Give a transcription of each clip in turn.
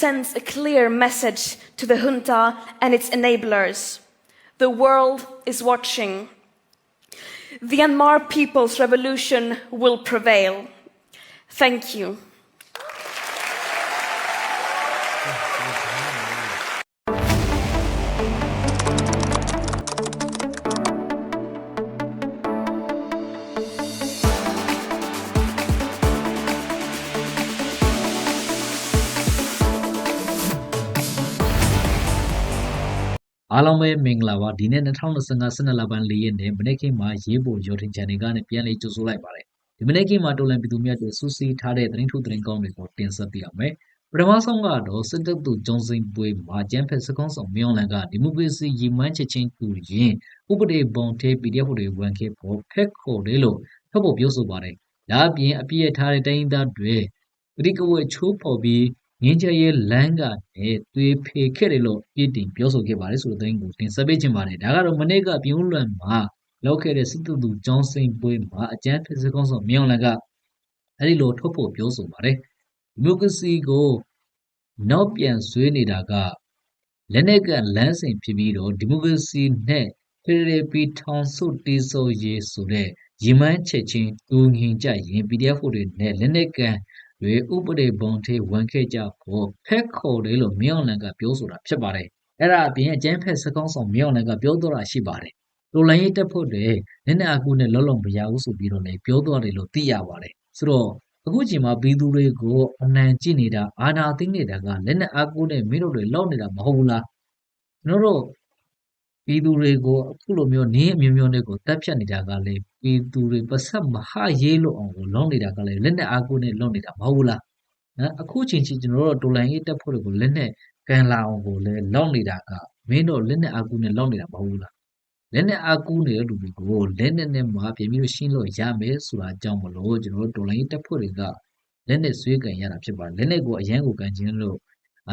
sends a clear message to the junta and its enablers. The world is watching. The Myanmar people's revolution will prevail. Thank you. အားလုံးပဲမင်္ဂလာပါဒီနေ့2025 12လပိုင်း4ရက်နေ့မနေ့ကမှာရေးပေါ်ရောထင်ချန်တွေကနေပြန်လေးကြိုဆိုလိုက်ပါတယ်ဒီမနေ့ကမှာတော်လန်ပြည်သူများတို့စူးစီးထားတဲ့သတင်းထုတ်သတင်းကောင်းတွေကိုတင်ဆက်ပေးအောင်မယ်ပထမဆုံးကတော့စစ်တပ်သူဂျုံစိန်ပွဲမှာကျန်းဖက်စကုံးဆောင်မြောင်းလန်ကဒီမိုကရေစီရည်မှန်းချက်ချင်းတူရင်ဥပဒေပုံထဲ PDF တွေဝန်ခဲ့ဖို့ဖက်ခေါ်တယ်လို့ထပ်ဖို့ပြောဆိုပါတယ်ဒါအပြင်အပြည့်ရထားတဲ့တိုင်းသားတွေပရိကဝဲချိုးဖော်ပြီး ငင်းချရဲ့လမ်းကနေသွေးဖေခဲ့တယ်လို့ပြည်တင်ပြောဆိုခဲ့ပါတယ်ဆိုတဲ့သတင်းကိုတင်ဆက်ပေးခြင်းပါတယ်ဒါကတော့မနေ့ကပြုံးလွန်မှာလောက်ခဲ့တဲ့စစ်တပ်သူကျောင်းစိန်ပွဲမှာအကြမ်းဖက်စကုံးဆောင်မြောင်းလန်ကအဲ့ဒီလိုထုတ်ဖို့ပြောဆိုပါတယ်ဒီမိုကရေစီကိုနောက်ပြန်ဆွေးနေတာကလက်နက်ကလမ်းစဉ်ဖြစ်ပြီးတော့ဒီမိုကရေစီနဲ့ဖက်ဒရယ်ပြည်ထောင်စုတည်ဆောက်ရေးဆိုတဲ့ရည်မှန်းချက်ချင်းတူငင်ကြရင် PDF တွေနဲ့လက်နက်ကန် တွေဥပဒေဘုံထေဝန်ခဲ့ကြဖို့ဖက်ခေါ်တယ်လို့မြောင်လန်ကပြောဆိုတာဖြစ်ပါတယ်အဲ့ဒါအပြင်အကျန်းဖက်စကောင်းဆောင်မြောင်လန်ကပြောတော့တာရှိပါတယ်လိုလိုင်းရေးတက်ဖို့တွေလက်နက်အကူနဲ့လောလုံးမရဘူးဆိုပြီးတော့လည်းပြောသွားတယ်လို့သိရပါတယ်ဆိုတော့အခုချိန်မှာဘီသူတွေကိုအနံကြည့်နေတာအာနာသိနေတာကလက်နက်အကူနဲ့မင်းတို့တွေလောက်နေတာမဟုတ်ဘူးလားကျွန်တော်တို့ ပြည်သူတွေကိုအခုလိုမျိုးနင်းအမျိုးမျိုးတွေကိုတက်ဖြတ်နေတာကလည်းပြည်သူတွေပတ်ဆက်မဟရေးလို့အောင်ကိုလုံးနေတာကလည်းလက်နဲ့အားကိုးနဲ့လုံးနေတာမဟုတ်ဘူးလားနော်အခုချိန်ချင်းကျွန်တော်တို့တော်လိုင်းရေးတက်ဖို့တွေကိုလက်နဲ့ကန်လာအောင်ကိုလည်းလုံးနေတာကမင်းတို့လက်နဲ့အားကိုးနဲ့လုံးနေတာမဟုတ်ဘူးလားလက်နဲ့အားကိုးနေတဲ့လူတွေကိုလက်နဲ့နဲ့မှပြင်ပြီးရှင်းလို့ရမယ်ဆိုတာကြောင့်မလို့ကျွန်တော်တို့တော်လိုင်းရေးတက်ဖို့တွေကလက်နဲ့ဆွေးကန်ရတာဖြစ်ပါတယ်လက်နဲ့ကိုအရန်ကိုကန်ခြင်းလို့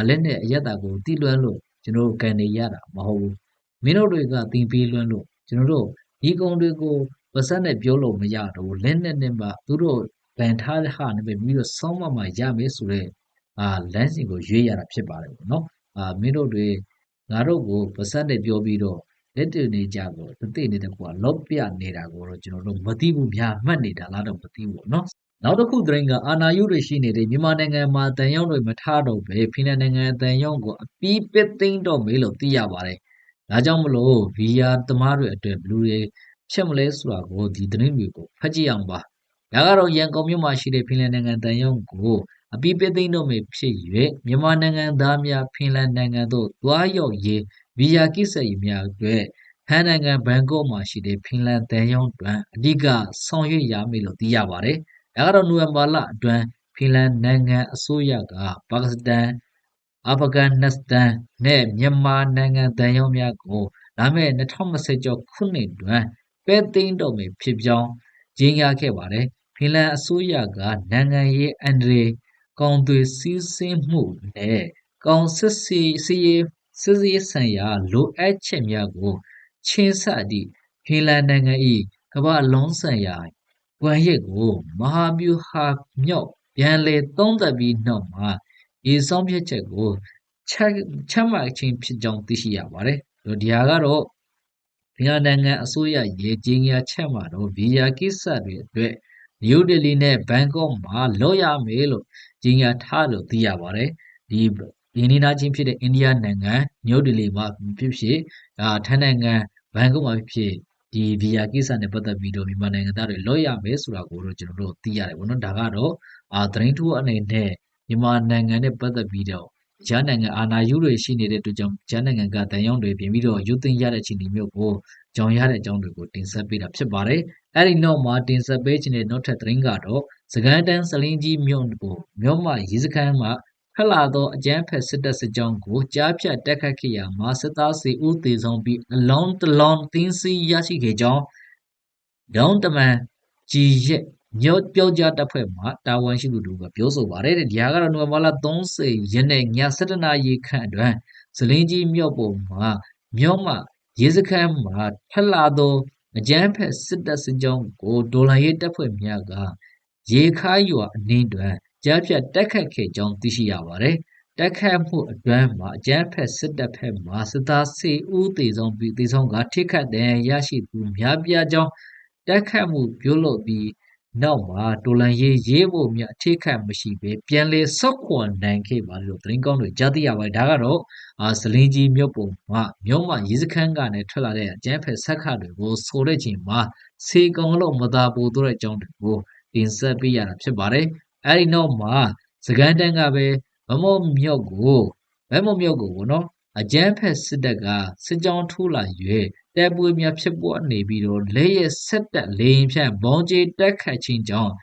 လက်နဲ့အယက်တာကိုတိလွှမ်းလို့ကျွန်တော်တို့ကန်နေရတာမဟုတ်ဘူး မင်းတို့တွေကတင်ပေးလွှမ်းလို့ကျွန်တော်တို့ဒီကုံတွေကိုပါစက်နဲ့ပြောလို့မရတော့လက်နဲ့နဲ့မှသူတို့ဗန်ထားတဲ့ဟာနဲ့ပဲပြီးတော့စောင်းမမှရမယ်ဆိုတော့အာလမ်းစီကိုရွေးရတာဖြစ်ပါတယ်ပေါ့နော်အာမင်းတို့တွေငါတို့ကိုပါစက်နဲ့ပြောပြီးတော့လက်တွေ့နေကြကိုတသိနေတဲ့ကွာလော့ပြနေတာကိုတော့ကျွန်တော်တို့မသိဘူးများမှတ်နေတာလားတော့မသိဘူးပေါ့နော်နောက်တစ်ခုသတင်းကအာနာယုတွေရှိနေတဲ့မြန်မာနိုင်ငံမှာတန်ရောက်တွေမထားတော့ပဲဖိလန်နိုင်ငံတန်ရောက်ကိုအပီးပစ်သိမ်းတော့မေးလို့သိရပါတယ် ဒါကြောင့်မလို့ဗီယာသမားတွေအတွက်ဘလူးတွေဖြစ်မလဲဆိုတာကိုဒီသတင်းတွေကိုဖတ်ကြည့်အောင်ပါ။ဒါကတော့ရန်ကုန်မြို့မှာရှိတဲ့ဖင်လန်နိုင်ငံတန်ရုံကိုအပိပသိန်းတို့မှဖြစ်၍မြန်မာနိုင်ငံသားများဖင်လန်နိုင်ငံသို့သွားရောက်ရေးဗီယာကိစ္စရေးများအတွက်ဟန်နိုင်ငံဘန်ကောက်မှာရှိတဲ့ဖင်လန်တန်ရုံတွင်အဓိကဆောင်ရွက်ရမယ်လို့သိရပါတယ်။ဒါကတော့နိုဝင်ဘာလအတွင်းဖင်လန်နိုင်ငံအစိုးရကပါကစ္စတန် အာဖဂန်နစ္စတန်နဲ့မြန်မာနိုင်ငံတန်ရုံများကိုလာမယ့်2020ကျော်ခုနှစ်တွင်ပဲသိမ်းတော့မယ်ဖြစ်ကြောင်းကြေညာခဲ့ပါတယ်။ဖင်လန်အစိုးရကနိုင်ငံရေးအန္တရာယ်ကောင်သွေးစည်းစိမ်မှုနဲ့ကောင်စစ်စီစီရေးစစ်ရေးဆိုင်ရာလိုအပ်ချက်များကိုချင်းဆသည့်ဖင်လန်နိုင်ငံ၏ကမ္ဘာလုံးဆိုင်ရာကွန်ရက်ကိုမဟာဗျူဟာမြောက်ပြန်လည်သုံးသပ်ပြီးနောက်မှာ ဒီဆောင်ဖြတ်ချက်ကိုချက်ချမှတ်ခြင်းဖြစ်ကြောင်းသိရှိရပါတယ်။ဒီဟာကတော့မြန်မာနိုင်ငံအစိုးရရဲ့ကြီးညာချက်မှာတော့ဗီဇာကိစ္စတွေအတွက်နယူးဒေလီနဲ့ဘန်ကောက်မှာလောက်ရမယ်လို့ကြီးညာထားလို့သိရပါတယ်ဒီဒီနီနာချင်းဖြစ်တဲ့အိန္ဒိယနိုင်ငံနယူးဒေလီမှာဖြစ်ဖြစ်ဒါထိုင်းနိုင်ငံဘန်ကောက်မှာဖြစ်ဖြစ်ဒီဗီဇာကိစ္စနဲ့ပတ်သက်ပြီးတော့မြန်မာနိုင်ငံသားတွေလောက်ရမယ်ဆိုတာကိုတော့ကျွန်တော်တို့သိရတယ်ပေါ့နော်ဒါကတော့အာသတင်းထူးအနေနဲ့ မြန်မာနိုင်ငံနဲ့ပတ်သက်ပြီးတော့ဂျားနိုင်ငံအာဏာယူတွေရှိနေတဲ့အတွက်ကြောင့်ဂျားနိုင်ငံကတန်ရုံတွေပြင်ပြီးတော့ရုပ်သိမ်းရတဲ့အခြေအနေမျိုးကိုကြောင်ရတဲ့အကြောင်းတွေကိုတင်ဆက်ပေးတာဖြစ်ပါတယ်။အဲဒီနောက်မှာတင်ဆက်ပေးခြင်းတဲ့နောက်ထပ်သတင်းကတော့စကန်တန်းစလင်းကြီးမြို့ကိုမြို့မရေးစခန်းမှာဖက်လာသောအကြမ်းဖက်စစ်တပ်စစ်ကြောင်းကိုကြားဖြတ်တက်ခတ်ခဲ့ရာမှာစစ်သားစီဦးသေးဆုံးပြီးအလောင်းတလောင်းတင်းစီရရှိခဲ့ကြောင်းဒေါန်တမန်ကြီးရဲ့ ညောပြောကြားတပ်ဖွဲ့မှတာဝန်ရှိသူတို့ကပြောဆိုပါတယ်တဲ့ဒီဟာကတော့နိုဝင်ဘာလ30ရက်နေ့ည7:00နာရီခန့်အတွင်းဇလင်းကြီးမြို့ပေါ်မှာမြို့မှာရေစခန်းမှာထက်လာသောအကြမ်းဖက်စစ်တပ်စစ်ကြောင်းကိုဒေါ်လာရေးတပ်ဖွဲ့များကရေခါရွာအနည်းတွင်ကြားဖြတ်တက်ခတ်ခဲ့ကြောင်းသိရှိရပါတယ်တက်ခတ်မှုအတွင်းမှာအကြမ်းဖက်စစ်တပ်ဖက်မှစစ်သားစေဦးတေဆုံးပြီးတေဆုံးကထိခတ်တဲ့ရရှိသူများပြားကြောင်းတက်ခတ်မှုပြုလုပ်ပြီး နောက်မှာတိုလန်ရေးရေးဖို့မြအထိခတ်မရှိပဲပြန်လေဆော့ခွန်နိုင်ခဲ့ပါလို့သတင်းကောင်းတွေကြားသိရပါတယ်ဒါကတော့အာဇလင်းကြီးမြို့ပုံမှာမြို့မှာရေးစခန်းကနေထွက်လာတဲ့အကြမ်းဖက်ဆက်ခတ်တွေကိုဆိုတဲ့ချိန်မှာစေကောင်လို့မသာပို့တော့တဲ့အကြောင်းတွေကိုတင်ဆက်ပေးရတာဖြစ်ပါတယ်အဲဒီနောက်မှာစကန်တန်းကပဲဗမောမြောက်ကိုဗမောမြောက်ကိုဗောနော် အကျန်းဖက်စစ်တပ်ကစစ်ကြောင်းထိုးလာ၍တဲပွေများဖြစ်ပေါ်နေပြီးတော့လက်ရဆက်တက်လေရင်ဖြန့်ဘောင်းကျေးတက်ခတ်ခြင်းကြောင့်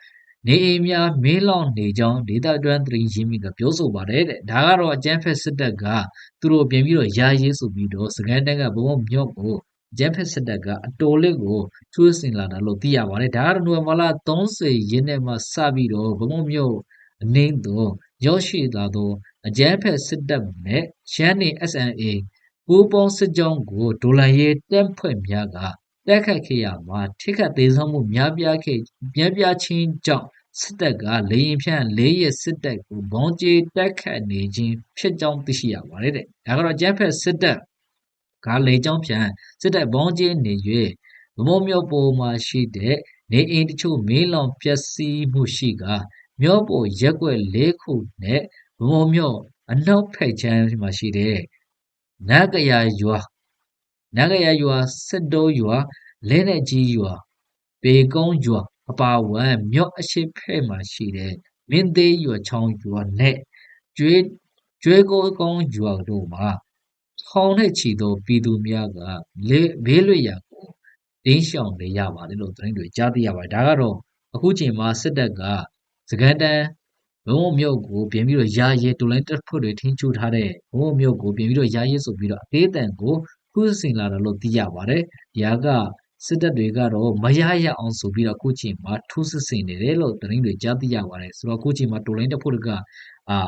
နေအိမ်များမေးလောင်နေကြောင်းဒေတာတွန်းသတင်ရင်းမြစ်ကပြောဆိုပါတယ်တဲ့ဒါကတော့အကျန်းဖက်စစ်တပ်ကသူတို့ပြင်ပြီးတော့ယာရေးဆိုပြီးတော့စကန်တန်းကဗမောမြောက်ကိုအကျန်းဖက်စစ်တပ်ကအတော်လေးကိုချွေးစင်လာတာလို့သိရပါတယ်ဒါကတော့နိုဝင်ဘာလ30ရက်နေ့မှစပြီးတော့ဗမောမြောက်အနေသို့ရောက်ရှိလာသော အကြမ်းဖက်စစ်တပ်နဲ့ရှမ်းနေ SNA ပူးပေါင်းစစ်ကြောင်းကိုဒေါ်လာရေးတက်ဖွဲ့များကတက်ခတ်ခဲ့ရမှာထိခတ်သေးဆုံးမှုများပြားခဲ့များပြားချင်းကြောင့်စစ်တပ်ကလေရင်ဖြန့်လေးရစစ်တပ်ကိုဘောင်းကျေးတက်ခတ်နေခြင်းဖြစ်ကြောင်းသိရှိရပါတယ်တဲ့ဒါကတော့အကြမ်းဖက်စစ်တပ်ကလေကြောင်းဖြန့်စစ်တပ်ဘောင်းကျေးနေ၍ဗမောမျိုးပေါ်မှာရှိတဲ့နေအိမ်တချို့မင်းလောင်ပျက်စီးမှုရှိကမြို့ပေါ်ရက်ွက်၄ခုနဲ့ ဘုံမြို့အနောက်ဖက်ချမ်းမှာရှိတဲ့နဂရာရွာနဂရာရွာစစ်တိုးရွာလဲနဲ့ကြီးရွာပေကုန်းရွာအပါဝံမြို့အရှိဖက်မှာရှိတဲ့မင်းသေးရွာချောင်းရွာနဲ့ကျွေးကျွေးကိုကုန်းရွာတို့မှာထောင်နဲ့ချီသောပြည်သူများကလေဘေးလွတ်ရာကိုတင်းရှောင်နေရပါတယ်လို့သတင်းတွေကြားသိရပါတယ်ဒါကတော့အခုချိန်မှာစစ်တပ်ကစကန်တန်း ဘုံမြို့ကိုပြင်ပြီးတော့ယာရဲတူလိုင်းတက်ဖို့တွေထင်းချူထားတဲ့ဘုံမြို့ကိုပြင်ပြီးတော့ယာရဲဆိုပြီးတော့အသေးအတန်ကိုခုစင်လာတယ်လို့သိရပါတယ်။ဒီဟာကစစ်တပ်တွေကတော့မရရအောင်ဆိုပြီးတော့အခုချိန်မှာထူးစစ်စင်နေတယ်လို့သတင်းတွေကြားသိရပါတယ်။ဆိုတော့အခုချိန်မှာတူလိုင်းတက်ဖို့တွေကအာ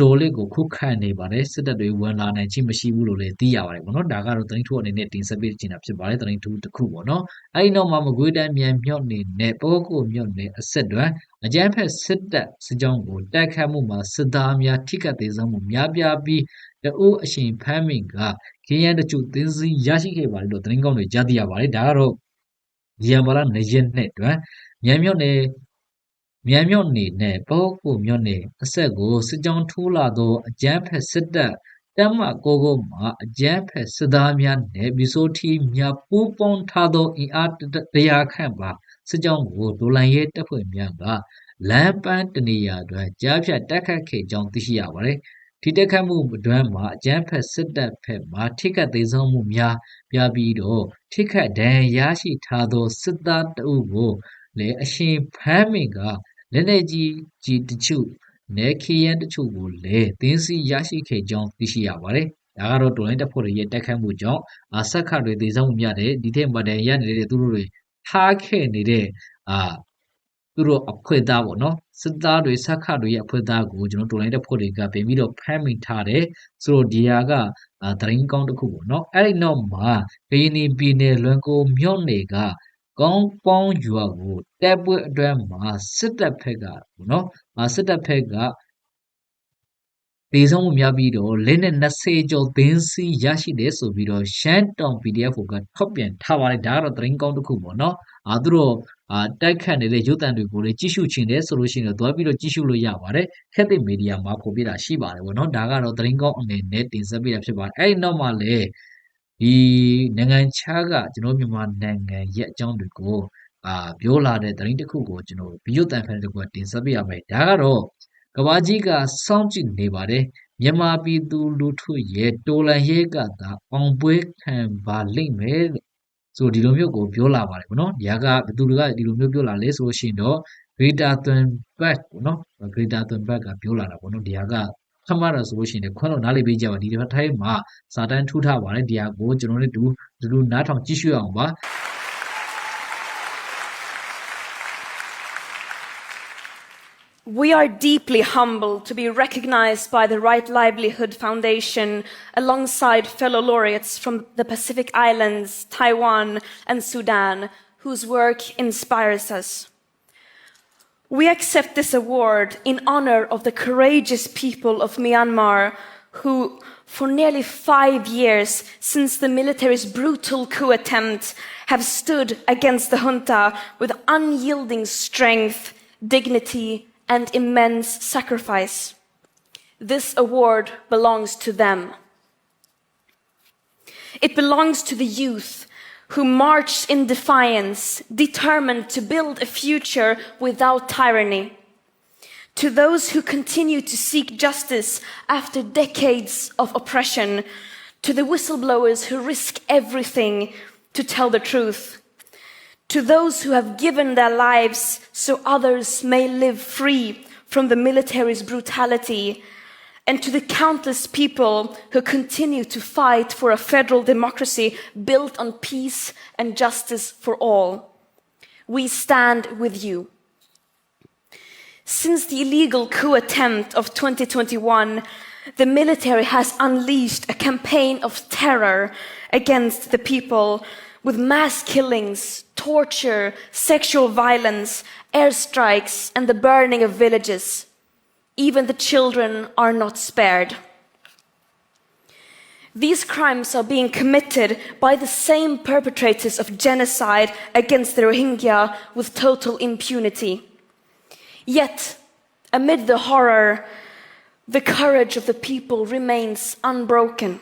ဒေါ်လေးကိုခုခံနေပါတယ်စစ်တပ်တွေဝန်လာနိုင်ခြင်းမရှိဘူးလို့လည်းသိရပါတယ်ပေါ့နော်ဒါကတော့သတင်းထူအနေနဲ့တင်ဆက်ပေးချင်တာဖြစ်ပါတယ်သတင်းထူတစ်ခုပေါ့နော်အဲဒီနောက်မှာမကွေးတိုင်းမြန်မြော့နေနဲ့ပောကိုမြော့နေအဆက်တွဲအကြမ်းဖက်စစ်တပ်စစ်ကြောင်းကိုတိုက်ခတ်မှုမှာစစ်သားများထိခိုက်သေးဆုံးမှုများပြားပြီးတအိုးအရှင်ဖမ်းမိန်ကခရမ်းတချို့သင်းစည်းရရှိခဲ့ပါတယ်လို့သတင်းကောင်းတွေကြားသိရပါတယ်ဒါကတော့ဒီယံဘာလာနေရက်နဲ့တွင်မြန်မြော့နေ မြန်မြော့နေနဲ့ပောကိုမြော့နေအဆက်ကို စစ်ကြောင်းထိုးလာသော အကြမ်းဖက်စစ်တပ်တမ္မကိုကိုမှာအကြမ်းဖက်စစ်သားများနဲ့ဘီဆိုတီများပူးပေါင်းထားသော အင်အားတရားခန့်ပါ စစ်ကြောင်းကိုဒိုလန်ရဲတပ်ဖွဲ့များက လမ်းပန်းတနေရာတွင် ကြားဖြတ်တိုက်ခတ်ခဲ့ကြောင်း သိရှိရပါတယ်။ဒီတိုက်ခတ်မှုအတွင်းမှာ အကြမ်းဖက်စစ်တပ်ဖက်မှ ထိခတ်သေးဆုံးမှုများပြပြီးတော့ ထိခတ်ဒဏ်ရာရရှိထားသော စစ်သားတအုပ်ကိုလည်း အရှင်ဖမ်းမင်က လက်နက်ကြီးကြီးတချို့နဲ့ခီရန်တချို့ကိုလည်းသင်းစီရရှိခဲ့ကြောင်းသိရှိရပါတယ်။ဒါကတော့တော်လိုင်းတပ်ဖွဲ့ရဲ့တိုက်ခတ်မှုကြောင့်အဆက်ခတ်တွေသေဆုံးမှုများတဲ့ဒီထက်မတန်ရနေတဲ့သူတို့တွေထားခဲ့နေတဲ့အာသူတို့အခွင့်သားပေါ့နော်စစ်သားတွေဆက်ခတ်တွေရဲ့အခွင့်သားကိုကျွန်တော်တော်လိုင်းတဲ့ဖွဲ့တွေကပြင်ပြီးတော့ဖမ်းမိထားတယ်ဆိုတော့ဒီဟာကအာဒရင်ကောင်းတစ်ခုပေါ့နော်အဲ့ဒီနောက်မှာဘီနီပြည်နယ်လွန်ကိုမြို့နယ်က ကောင်းပေါင်းရွာကိုတပ်ပွဲအတွင်းမှာစစ်တပ်ဖက်ကပေါ့နော်အာစစ်တပ်ဖက်ကဒေဆုံးမှုများပြီးတော့လက်နဲ့20ကျော်သင်းစီရရှိတယ်ဆိုပြီးတော့ရှမ်းတောင် PDF ကထုတ်ပြန်ထားပါတယ်ဒါကတော့သတင်းကောင်းတစ်ခုပေါ့နော်အာသူတို့အာတိုက်ခတ်နေတဲ့ရုပ်သံတွေကိုလည်းကြည့်ရှုချင်တယ်ဆိုလို့ရှိရင်တော့သွားပြီးတော့ကြည့်ရှုလို့ရပါတယ်ခက်တဲ့မီဒီယာမှာပေါ်ပြတာရှိပါတယ်ပေါ့နော်ဒါကတော့သတင်းကောင်းအနေနဲ့တင်ဆက်ပေးတာဖြစ်ပါတယ်အဲ့ဒီနောက်မှာလည်း ဒီနိုင်ငံခြားက ကျွန်တော်မြန်မာနိုင်ငံရဲ့အကြောင်းတွေကို အာပြောလာတဲ့သတင်းတစ်ခုကို ကျွန်တော်ဗီဒီယိုတန်ဖိုင်တစ်ခုတင်ဆက်ပေးရမယ် ဒါကတော့ကဘာကြီးက စောင့်ကြည့်နေပါတယ် မြန်မာပြည်သူလူထုရဲ့ တော်လန်ရဲကသာ အောင်ပွဲခံပါလိမ့်မယ်လို့ ဆိုဒီလိုမျိုးကို ပြောလာပါတယ်ဗောနော်။ဒီဟာကဘယ်သူတွေက ဒီလိုမျိုးပြောလာလဲဆိုလို့ရှိရင်တော့ Greta Thunberg ပေါ့နော်။ Greta Thunberg က ပြောလာတာဗောနော်။ဒီဟာက ခမရဆိုလို့ရှိရင်လည်းခွန်းလို့နားလေပေးကြပါဒီတစ်ထိုင်းမှာစာတန်းထူထားပါတယ်ဒီဟာကိုကျွန်တော်တို့တူဒီလိုနားထောင်ကြည့်ရှုအောင်ပါ We are deeply humbled to be recognized by the Right Livelihood Foundation alongside fellow laureates from the Pacific Islands, Taiwan, and Sudan, whose work inspires us. We accept this award in honor of the courageous people of Myanmar who, for nearly five years since the military's brutal coup attempt, have stood against the junta with unyielding strength, dignity, and immense sacrifice. This award belongs to them. It belongs to the youth who marched in defiance, determined to build a future without tyranny. To those who continue to seek justice after decades of oppression, to the whistleblowers who risk everything to tell the truth, to those who have given their lives so others may live free from the military's brutality, and to the countless people who continue to fight for a federal democracy built on peace and justice for all. We stand with you. Since the illegal coup attempt of 2021, the military has unleashed a campaign of terror against the people with mass killings, torture, sexual violence, airstrikes, and the burning of villages. Even the children are not spared. These crimes are being committed by the same perpetrators of genocide against the Rohingya with total impunity. Yet, amid the horror, the courage of the people remains unbroken.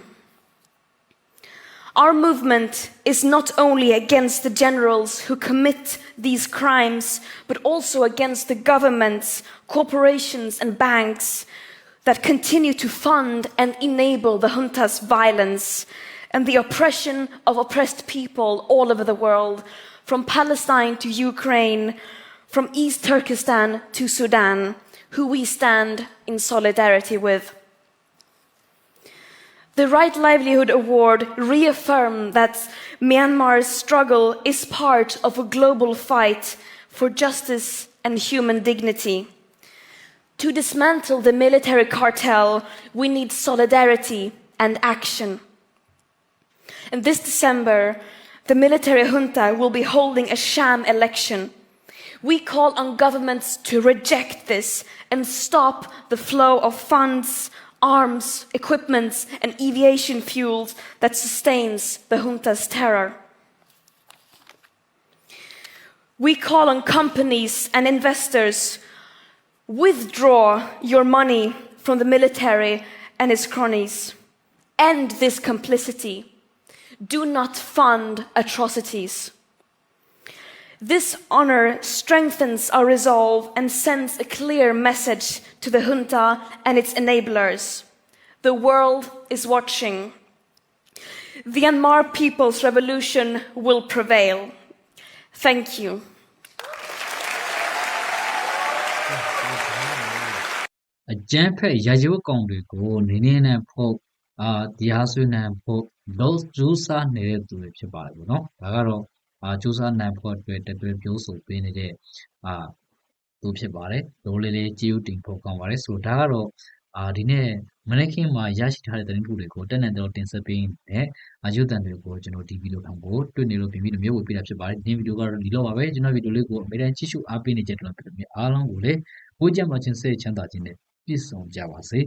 Our movement is not only against the generals who commit these crimes, but also against the governments, corporations, and banks that continue to fund and enable the junta's violence and the oppression of oppressed people all over the world, from Palestine to Ukraine, from East Turkestan to Sudan, who we stand in solidarity with. The Right Livelihood Award reaffirmed that Myanmar's struggle is part of a global fight for justice and human dignity. To dismantle the military cartel, we need solidarity and action. And this December, the military junta will be holding a sham election. We call on governments to reject this and stop the flow of funds, arms, equipment, and aviation fuels that sustains the junta's terror. We call on companies and investors withdraw your money from the military and its cronies. End this complicity. Do not fund atrocities. This honor strengthens our resolve and sends a clear message to the junta and its enablers. The world is watching. The Myanmar people's revolution will prevail. Thank you. အကြမ်းဖက်ရာဇဝတ်ကောင်တွေကိုနေနေနဲ့ဖို့အာတရား စွဲနိုင်ဖို့လို့ကြိုးစားနေတဲ့သူတွေဖြစ်ပါတယ်ပေါ့နော်ဒါကတော့အာကြိုးစားနိုင်ဖို့အတွက်တတွဲပြောဆိုပေးနေတဲ့အာသူဖြစ်ပါတယ်ဒိုးလေးလေးကြည်ဥတင်ဖို့ကောင်းပါတယ်ဆိုတော့ဒါကတော့အာဒီနေ့မနေ့ကမှရရှိထားတဲ့သတင်းထုတွေကိုတက်နဲ့တော့တင်ဆက်ပေးနေအာရုံတန်တွေကိုကျွန်တော်ဒီဗီဒီယိုထောင်ဖို့တွေ့နေလို့ပြင်ပြီးတော့မျိုးဝေပေးတာဖြစ်ပါတယ်ဒီဗီဒီယိုကတော့ဒီလောက်ပါပဲကျွန်တော်ဗီဒီယိုလေးကိုအမေရိကန်ကြည့်ရှုအားပေးနေကြတဲ့တော်ဖြစ်တဲ့အားလုံးကိုလည်းကိုကြံ့ပါခြင်းစိတ်ချမ်းသာခြင်းနဲ့ပြည့်စုံကြပါစေ